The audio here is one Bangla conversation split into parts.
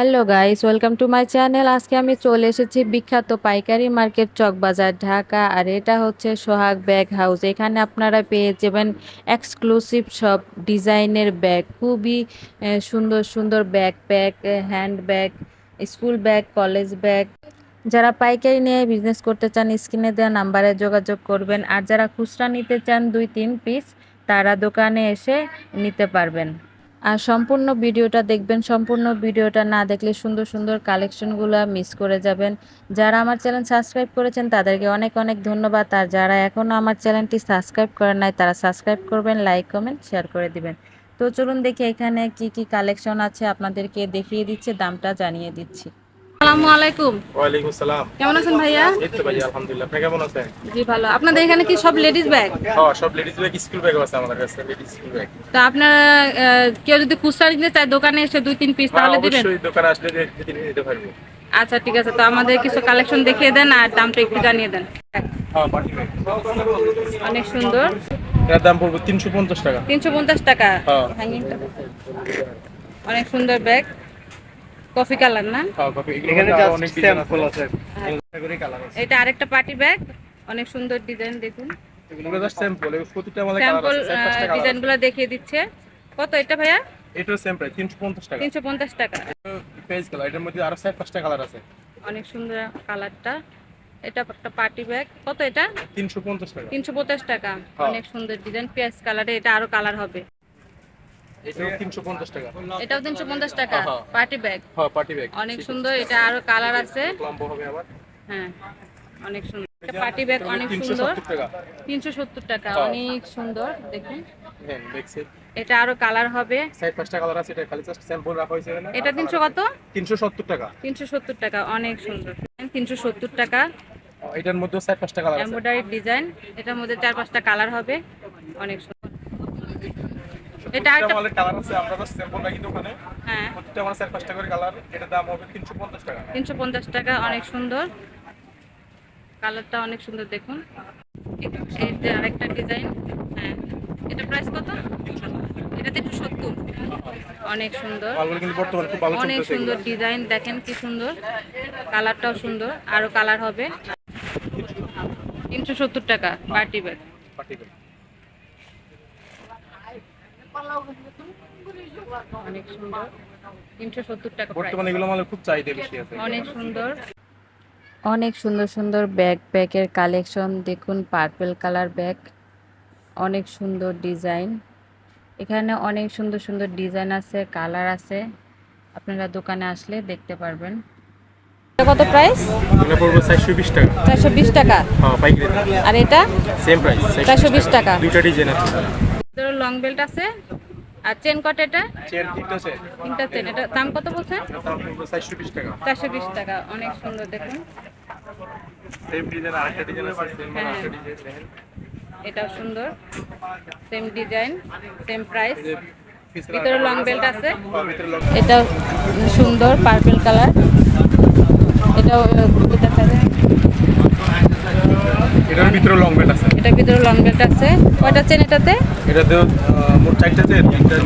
Hello guys, welcome to my channel. আজকে আমি চলে এসেছি বিখ্যাত পাইকারি মার্কেট চকবাজার, ঢাকা। আর এটা হচ্ছে সোহাগ ব্যাগ হাউস। এখানে আপনারা পেয়ে যাবেন এক্সক্লুসিভ সব ডিজাইনের ব্যাগ। খুবই সুন্দর সুন্দর bag pack hand bag, school bag, college bag. যারা পাইকারি নিয়ে বিজনেস করতে চান, স্ক্রিনে দেওয়া নাম্বারে যোগাযোগ করবেন। আর যারা খুচরা নিতে চান, দুই, তিন পিস তারা দোকানে এসে নিতে পারবেন। আর সম্পূর্ণ ভিডিওটা দেখবেন, সম্পূর্ণ ভিডিওটা না দেখলে সুন্দর সুন্দর কালেকশনগুলো মিস করে যাবেন। যারা আমার চ্যানেল সাবস্ক্রাইব করেছেন, তাদেরকে অনেক অনেক ধন্যবাদ। আর যারা এখনও আমার চ্যানেলটি সাবস্ক্রাইব করেন নাই, তারা সাবস্ক্রাইব করবেন লাইক কমেন্ট শেয়ার করে দিবেন। তো চলুন দেখি এখানে কি কি কালেকশন আছে, আপনাদেরকে দেখিয়ে দিচ্ছে, দামটা জানিয়ে দিচ্ছি। আসসালামু আলাইকুম। ওয়ালাইকুম সালাম। কেমন আছেন ভাইয়া? এই তো ভাই আলহামদুলিল্লাহ। আপনি কেমন আছেন? জি ভালো। আপনাদের এখানে কি সব লেডিস ব্যাগ হ্যাঁ সব লেডিস ব্যাগ স্কুল ব্যাগ আছে আমাদের কাছে লেডিস স্কুল ব্যাগ তো আপনারা কেউ যদি খুচরা নিতে চায় দোকানে এসে দুই তিন পিস তাহলে দিবেন? অবশ্যই দোকানে আসলে যে দিতে পারব। আচ্ছা ঠিক আছে। তো আমাদের কিছু কালেকশন দেখিয়ে দেন আর দামটা একটু জানিয়ে দেন। হ্যাঁ অনেক সুন্দর। এর দাম পড়বে তিনশো পঞ্চাশ টাকা। তিনশো পঞ্চাশ টাকা? হ্যাঁ। অনেক সুন্দর ব্যাগ কফি কালার না? হ্যাঁ এখানে অনেক আছে। ক্যাটাগরি কালার আছে। এটা আরেকটা পার্টি ব্যাগ অনেক সুন্দর ডিজাইন দেখুন। এগুলো জাস্ট স্যাম্পল প্রতিটা আমাদের স্যাম্পল আছে। চার পাঁচটা কালার ডিজাইনগুলো দেখিয়ে দিচ্ছে। কত এটা ভাইয়া? এটাও সেম প্রাইস তিনশো পঞ্চাশ টাকা। তিনশো পঞ্চাশ টাকা। পেজ কালার এটার মধ্যে আরও চার পাঁচটা কালার আছে। অনেক সুন্দর কালারটা এটা একটা পার্টি ব্যাগ কত এটা? তিনশো পঞ্চাশ টাকা। তিনশো পঞ্চাশ টাকা। হ্যাঁ। অনেক সুন্দর ডিজাইন পেঁয়াজ কালারে এটা আরও কালার হবে। এটাও টাকা। এটাও টাকা? হ্যাঁ। Party bag? হ্যাঁ পার্টি ব্যাগ। অনেক সুন্দর এটা আরও কালার আছে। লম্বা হবে আবার। হ্যাঁ অনেক সুন্দর। পার্টি ব্যাগ অনেক সুন্দর। সত্তর টাকা। হ্যাঁ। অনেক সুন্দর দেখুন। হ্যাঁ এটা আরও কালার হবে। চার পাঁচটা কালার আছে এটা খালি জাস্ট স্যাম্পল রাখা হয়েছে এখানে। এটা তিনশো কত? তিনশো সত্তর টাকা। অনেক সুন্দর। তিনশো সত্তর টাকা। এটার মধ্যে চার পাঁচটা কালার আছে। এমব্রয়ডারি ডিজাইন এটার মধ্যে চার পাঁচটা কালার হবে। অনেক সুন্দর। এটা একটা- মালের কালার আছে আমরা জাস্ট স্যাম্পল রাখি দোকানে। হ্যাঁ। প্রতিটা মাল চার পাঁচটা করে কালার এটার দাম হবে তিনশো পঞ্চাশ টাকা। তিনশো পঞ্চাশ টাকা অনেক সুন্দর। কালারটা অনেক সুন্দর দেখুন। যে আরেকটা ডিজাইন হ্যাঁ। এটা প্রাইস কত? এটা তিনশো সত্তর। অনেক সুন্দর। মালগুলো কিন্তু বর্তমানে খুব ভালো অনেক সুন্দর ডিজাইন দেখেন কি সুন্দর। কালারটাও সুন্দর। আরও কালার হবে। তিনশো সত্তর টাকা পার্টি ব্যাগ পার্টিকুলার অনেক সুন্দর। তিনশো সত্তর টাকা বর্তমানে এগুলো মালের খুব চাহিদা বেশি আছে। অনেক সুন্দর। অনেক সুন্দর সুন্দর ব্যাগ প্যাকের কালেকশন দেখুন পার্পল কালার ব্যাগ অনেক সুন্দর ডিজাইন এখানে অনেক সুন্দর সুন্দর ডিজাইন আছে কালার আছে। আপনারা দোকানে আসলে দেখতে পারবেন। কত প্রাইস এগুলো পড়বে চারশো বিশ টাকা। চারশো বিশ টাকা? হ্যাঁ পাইকারি আর এটা? সেম প্রাইস 420 টাকা। দুইটা ডিজাইন আছে। লং বেল্ট আছে। আর চেন কট এটা? চেন তিনটা আছে তিনটা চেন। এটা দাম কত বলছে? এটার চারশো বিশ টাকা। অনেক সুন্দর দেখুন। সেম ডিজাইন আরেকটা ডিজাইন আছে সেম হ্যাঁ। আরেকটা ডিজাইন এটাও সুন্দর। সেম ডিজাইন সেম প্রাইস ভিতরে লং বেল্ট আছে। হ্যাঁ, এটাও সুন্দর পার্পল কালার এটাও এটার ভিতরে লং বেল্ট আছে। এটার ভিতরে লং বেল্ট আছে। কয়টা চেন এটাতে? এটাতে মোট চারটা চেন তিনটা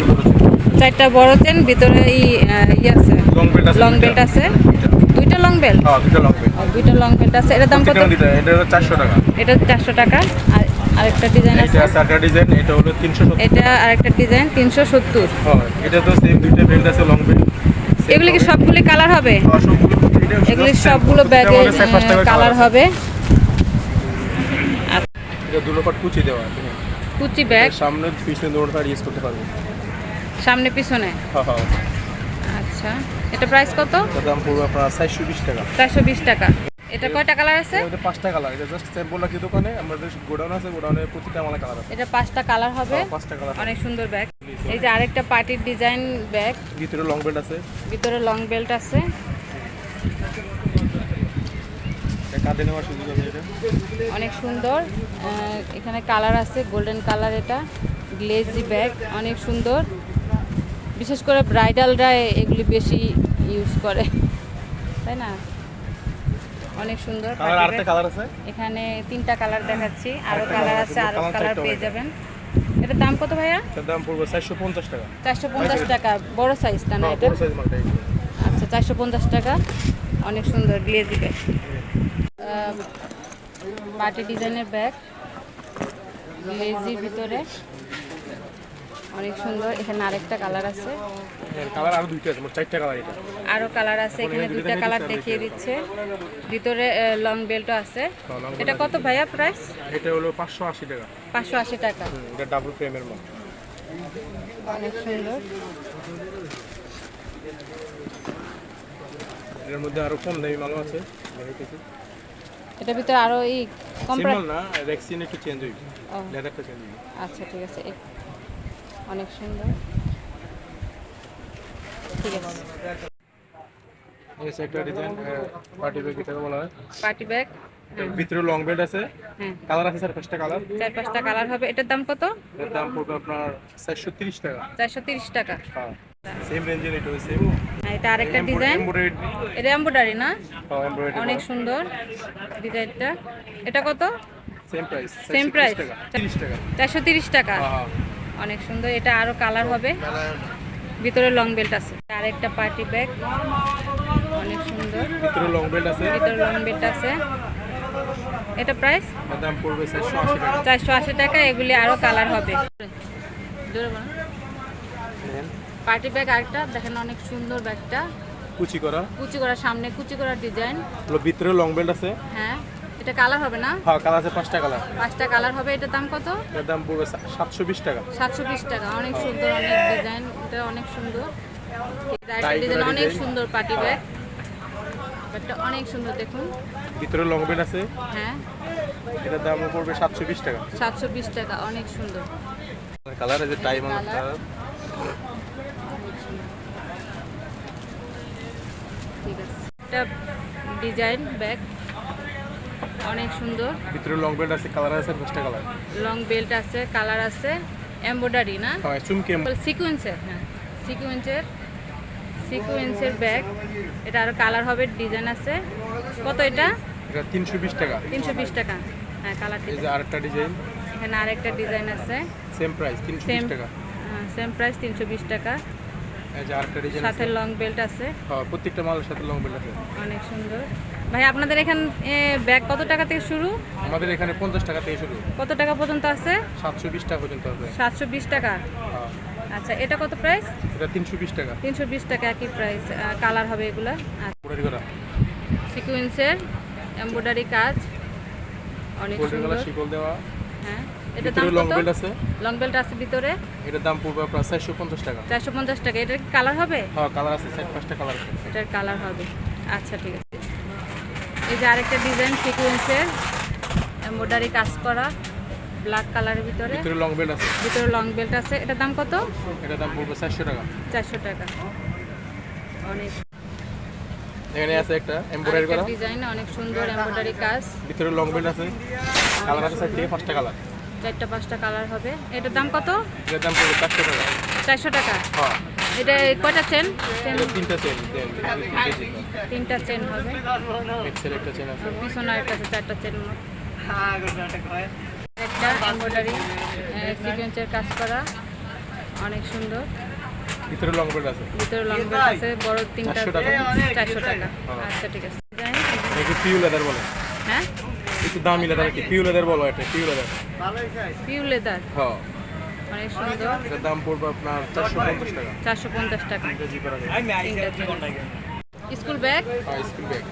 চারটা বড় চেন ভিতরে ই আহ, ই আছে। লং বেল্ট আছে লং বেল্ট আছে। দুইটা। Long belt? হ্যাঁ দুইটা লং বেল্ট। দুইটা লং বেল্ট আছে। এটার দাম কত? এটা হলো চারশো টাকা। এটা চারশো টাকা। আর আরেকটা ডিজাইন আছে? এটা চারটা ডিজাইন এটা হলো তিনশো সত্তর এটা আরেকটা ডিজাইন তিনশো সত্তর। হ্যাঁ এটা তো সেম দুইটা বেল্ট আছে লং বেল্ট। এগুলি কি সবগুলি কালার হবে? এগুলি সবগুলো ব্যাগে কালার হবে। এটা দুটো পাট কুচি দেওয়া আছে। কুচি ব্যাগ? সামনে পিছনে দুটো পাট ইউজ করতে পারবে। সামনে পিছনে? হ্যাঁ হ্যাঁ। আচ্ছা। এটা প্রাইস কত? এটার দাম পড়বে আপনার চারশো বিশ টাকা। চারশো বিশ টাকা। এটা কয়টা কালার আছে? এটা পাঁচটা কালার এটা জাস্ট স্যাম্পল রাখি দোকানে আমাদের গোডাউন আছে গোডাউনে প্রতিটা আমাদের কালার আছে। এটা পাঁচটা কালার হবে। হ্যাঁ, পাঁচটা কালার অনেক সুন্দর ব্যাগ। এই যে আরেকটা পার্টির ডিজাইন ব্যাগ। ভিতরে লং বেল্ট আছে। ভিতরে লং বেল্ট আছে। এটা কাঁধে নেওয়ার সুযোগ এটা? অনেক সুন্দর। এখানে কালার আছে গোল্ডেন কালার এটা গ্লেজি ব্যাগ অনেক সুন্দর। বিশেষ করে ব্রাইডালরা এগুলি বেশি ইউজ করে। তাই না? অনেক সুন্দর এখানে তিনটা কালার দেখাচ্ছি। আরও কালার আছে আরও কালার পেয়ে যাবেন। এটার দাম কত ভাইয়া? দাম পড়বে চারশো পঞ্চাশ টাকা। চারশো পঞ্চাশ টাকা বড় সাইজটা না হ্যাঁ, এটা। আচ্ছা চারশো পঞ্চাশ টাকা। অনেক সুন্দর গ্লেজি ব্যাগ। পার্টি ডিজাইনের ব্যাগ। গ্লেজির ভিতরে। অনেক সুন্দর। এখানে আরেকটা কালার আছে। কালার আরও দুইটা আছে মোট চারটা কালার এটা। আরও কালার আছে। এখানে দুইটা কালার দেখিয়ে দিচ্ছে। ভিতরে লং বেল্টও আছে। হ্যাঁ, এটা কত ভাইয়া প্রাইস? এটা হলো পাঁচশো আশি টাকা। পাঁচশো আশি টাকা। এটা ডাবল ফ্রেমের মাল অনেক সুন্দর। এর মধ্যে আরও কম দামি মালও আছে। দেখাইতেছি এটার ভিতরে আরও এই কম সিম্পল না রেক্সিন একটু চেঞ্জ হইবে লেদারটা চেঞ্জ হইবে আচ্ছা ঠিক আছে অনেক সুন্দর। ঠিক আছে। এই একটা ডিজাইন পার্টি ব্যাগ এটাকে বলা হয়। পার্টি ব্যাগ ভিতরে লং বেল্ট আছে। হ্যাঁ কালার আছে পাঁচটা কালার চার পাঁচটা কালার হবে। এটার দাম কত? এর দাম পড়বে আপনার টাকা। চারশো তিরিশ টাকা। হ্যাঁ। সেম রেঞ্জের এটা সেম আর এটা আরেকটা ডিজাইন এটা এম্ব্রয়ডারি না? অনেক সুন্দর ডিজাইনটা। এটা কত? Same price Same price? টাকা। 30 টাকা। চারশো তিরিশ টাকা। হ্যাঁ অনেক সুন্দর। এটা আরও কালার হবে। ভিতরে লং বেল্ট আছে। আরেকটা পার্টি ব্যাগ অনেক সুন্দর। ভিতরে লং বেল্ট আছে। ভিতরে লং বেল্ট আছে। এটা প্রাইস দাম পড়বে 480 টাকা। চারশো আশি টাকা। এগুলি আরও কালার হবে। জোরে। পার্টি ব্যাগ আরেকটা দেখেন অনেক সুন্দর ব্যাগটা। কুচি করা। কুচি করা সামনে কুচি করা ডিজাইন। হলো ভিতরে লং বেল্ট আছে। হ্যাঁ এটা কালার হবে না? হ্যাঁ কালার আছে পাঁচটা কালার। পাঁচটা কালার হবে এটার দাম কত? এর দাম পড়বে 720 টাকা। সাতশো বিশ টাকা অনেক সুন্দর অনেক ডিজাইন এটা অনেক সুন্দর। ডিজাইন অনেক সুন্দর পার্টি ব্যাগ। ব্যাগটা অনেক সুন্দর দেখুন। ভিতরে লং বেল্ট আছে। হ্যাঁ। এটার দাম পড়বে 720 টাকা। সাতশো বিশ টাকা অনেক সুন্দর। কালার আছে টাই মানে কালার ঠিক এটা ডিজাইন ব্যাগ। অনেক সুন্দর। ভিতরে লং বেল্ট আছে কালার আছে পাঁচটা কালার লং বেল্ট আছে কালার আছে এমব্রয়ডারি না? হ্যাঁ চুমকি সিকুয়েন্সের হ্যাঁ সিকুয়েন্সের সিকুয়েন্সের ব্যাগ এটা আরও কালার হবে ডিজাইন আছে। কত এটা? এটা 320 টাকা। তিনশো বিশ টাকা। হ্যাঁ কালারটি এই যে আরেকটা ডিজাইন এখানে আরেকটা ডিজাইন আছে। সেম প্রাইস সেম 320 টাকা। হ্যাঁ সেম প্রাইস তিনশো বিশ টাকা। সাথে লং বেল্ট আছে। হ্যাঁ প্রত্যেকটা মালের সাথে লং বেল্ট আছে। অনেক সুন্দর। ভাই আপনাদের এখান ব্যাগ কত টাকা থেকে শুরু? আমাদের এখানে 50 টাকা থেকে শুরু। কত টাকা পর্যন্ত আছে? 720 টাকা পর্যন্ত আছে। সাতশো বিশ টাকা? হ্যাঁ। আচ্ছা এটা কত প্রাইস এটা 320 টাকা। তিনশো বিশ টাকা একই প্রাইস কালার হবে এগুলা? সিকুয়েন্সের এমব্রয়ডারি কাজ। অনেক সুন্দর। শিকল দেওয়া। হ্যাঁ। এটা দাম লং বেল্ট আছে। লং বেল্ট আছে ভিতরে? এটার দাম পড়বে আপনার 450 টাকা। চারশো পঞ্চাশ টাকা। এটার কালার হবে? হ্যাঁ কালার আছে চার পাঁচটা কালার আছে। এটার কালার হবে। আচ্ছা ঠিক আছে। এই যে আরেকটা ডিজাইন সিকুয়েন্সের এমব্রয়ডারি কাজ করা ব্ল্যাক কালারের ভিতরে। ভিতরে লং বেল্ট আছে। ভিতরে লং বেল্ট আছে। এটার দাম কত? এটার দাম পড়বে 400 টাকা। চারশো টাকা। অনেক। এখানে আছে একটা এমব্রয়ডারি করা। ডিজাইন অনেক সুন্দর এমব্রয়ডারি কাজ। ভিতরে লং বেল্ট আছে। কালার আছে চার থেকে পাঁচটা কালার চারটা পাঁচটা কালার হবে। এটার দাম কত? এটার দাম পড়বে 400 টাকা। চারশো টাকা? হ্যাঁ। এটা কয়টা চেন? তিনটা চেন তিনটা চেন হবে। এক্সেল একটা চেন আছে। পিছনে আরেকটা আছে চারটা চেন মোট একটা এমব্রয়ডারি সিকোয়েন্সের কাজ করা। অনেক সুন্দর। ভিতরে লং বেল্ট আছে। ভিতরে লং বেল্ট আছে বড় তিনটা 400 টাকা। চারশো টাকা। হ্যাঁ। আচ্ছা ঠিক আছে? একটু পিউ লেদার বলে। হ্যাঁ? একটু দামি লেদার কি পিউ লেদার বলো এটা পিউ লেদার পিউ লেদার হ্যাঁ। অনেক সুন্দর। এটার দাম পড়বে আপনার চারশো পঞ্চাশ টাকা। চারশো পঞ্চাশ টাকা। এটা স্কুল ব্যাগ? হ্যাঁ স্কুল ব্যাগ।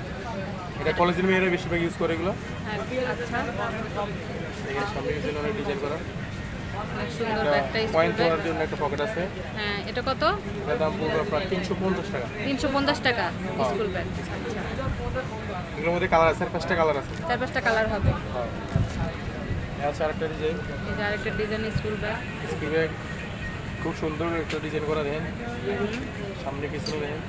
এটা কলেজের মেয়েরা বেশিরভাগ ইউজ করে এগুলো। হ্যাঁ আচ্ছা। এখানে সামনে কিছু অনেক ডিজাইন করা। সুন্দর এটা ব্যাগটা পয়েন্ট জন্য একটা পকেট আছে। হ্যাঁ এটা কত? এটার দাম পড়বে আপনার তিনশো পঞ্চাশ টাকা। তিনশো পঞ্চাশ টাকা স্কুল ব্যাগ। আচ্ছা। এগুলোর মধ্যে কালার আছে পাঁচটা কালার আছে। চার পাঁচটা কালার হবে। হ্যাঁ। আছে আরেকটা ডিজাইন এই যে আরেকটা design school bag school bag খুব সুন্দর একটা ডিজাইন করা দেখেন সামনে পিছনে দেখেন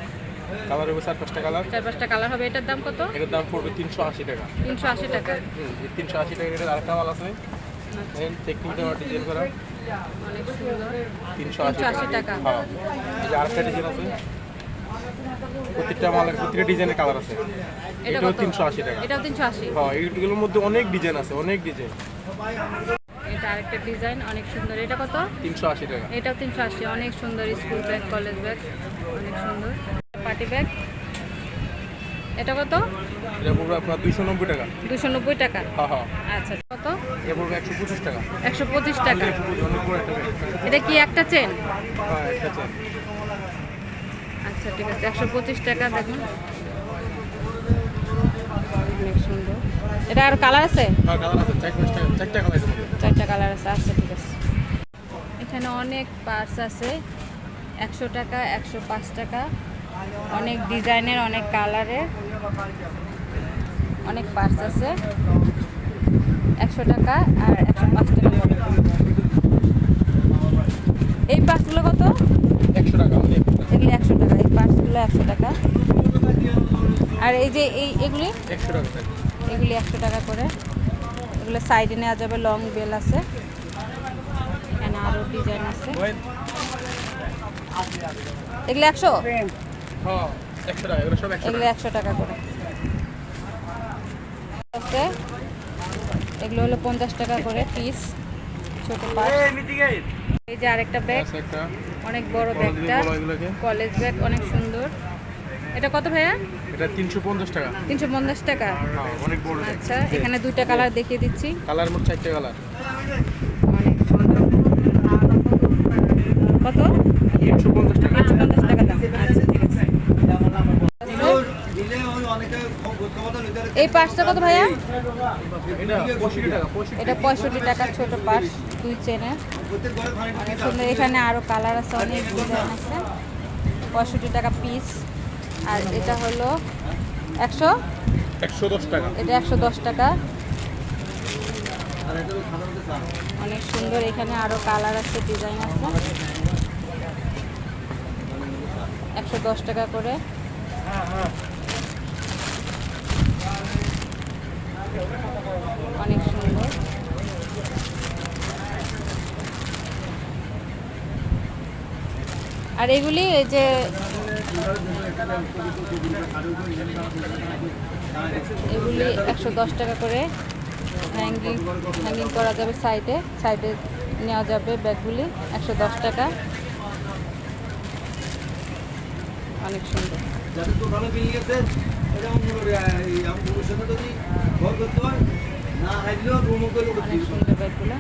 কালার হবে চার পাঁচটা কালার চার পাঁচটা কালার হবে। এটার দাম কত? এটার দাম পড়বে তিনশো আশি টাকা। তিনশো আশি টাকা। হুম তিনশো আশি টাকা এটার আরেকটা মাল আছে। দেখেন টেকনিক দেওয়ার ডিজাইন করা। তিনশো আশি আশি টাকা। হ্যাঁ। আরেকটা ডিজাইন আছে। প্রত্যেকটা মালের প্রত্যেকটা ডিজাইনের কালার আছে। এটা এটাও তিনশো আশি টাকা। এটাও তিনশো আশি? হ্যাঁ এইগুলোর মধ্যে অনেক ডিজাইন আছে অনেক ডিজাইন এটা আরেকটা ডিজাইন অনেক সুন্দর। এটা কত? তিনশো আশি টাকা। এটাও তিনশো আশি অনেক সুন্দর। স্কুল ব্যাগ কলেজ ব্যাগ অনেক সুন্দর। Party bag. এটা কত? এটা পড়বে আপনার দুইশো নব্বই টাকা। দুশো নব্বই টাকা? হ্যাঁ হ্যাঁ। আচ্ছা কত? এটা পড়বে টাকা। একশো পঁচিশ টাকা। এটা কি একটা চেন হ্যাঁ একটা চেন আচ্ছা ঠিক আছে একশো পঁচিশ টাকা দেখুন। অনেক সুন্দর। এটা আর কালার আছে? হ্যাঁ কালার আছে চারটা কালার আছে আচ্ছা ঠিক আছে। এখানে অনেক পার্স আছে একশো টাকা একশো পাঁচ টাকা। অনেক ডিজাইনের অনেক কালারের। অনেক পার্স আছে। একশো টাকা আর একশো পাঁচ টাকা করে। এই পার্সগুলো কত একশো টাকা অনেক এগুলি একশো টাকা এই পার্সগুলো একশো টাকা। আর এই যে এই এগুলি? এগুলি একশো টাকা করে। এগুলো সাইডে নেওয়া যাবে লং বেল আছে। এখানে আরও ডিজাইন আছে। এগুলো একশো? হ্যাঁ এগুলো একশো টাকা। করে। আছে। এগুলো হলো পঞ্চাশ টাকা করে পিস ছোট পার্স এই যে আরেকটা ব্যাগ অনেক বড় ব্যাগটা কলেজ ব্যাগ অনেক সুন্দর। এটা কত ভাইয়া? এটা তিনশো পঞ্চাশ টাকা। তিনশো পঞ্চাশ টাকা। হ্যাঁ অনেক বড় আচ্ছা এখানে দুইটা কালার দেখিয়ে দিচ্ছি। কালার মোট চারটে কালার অনেক সুন্দর। কত? তিনশো পঞ্চাশ টাকা। একশো পঞ্চাশ টাকা দাম। আচ্ছা ঠিক আছে এই পার্সটা কত ভাইয়া? এটা পঁয়ষট্টি টাকার ছোট পার্স দুই চেনের। অনেক সুন্দর এখানে আরও কালার আছে অনেক ডিজাইন আছে। পঁয়ষট্টি টাকা পিস। আর এটা হলো একশো? একশো দশ টাকা। এটা একশো দশ টাকা। অনেক সুন্দর এখানে আরও কালার আছে ডিজাইন আছে। একশো দশ টাকা করে। অনেক সুন্দর। আর এগুলি এই যে এগুলি একশো দশ টাকা করে হ্যাঙ্গিং হ্যাঙ্গিং করা যাবে সাইডে সাইডে নেওয়া যাবে ব্যাগগুলি একশো দশ টাকা। অনেক সুন্দর। ঘর করতে হয় না হাইলেও রুমও করে অনেক সুন্দর ব্যাগগুলো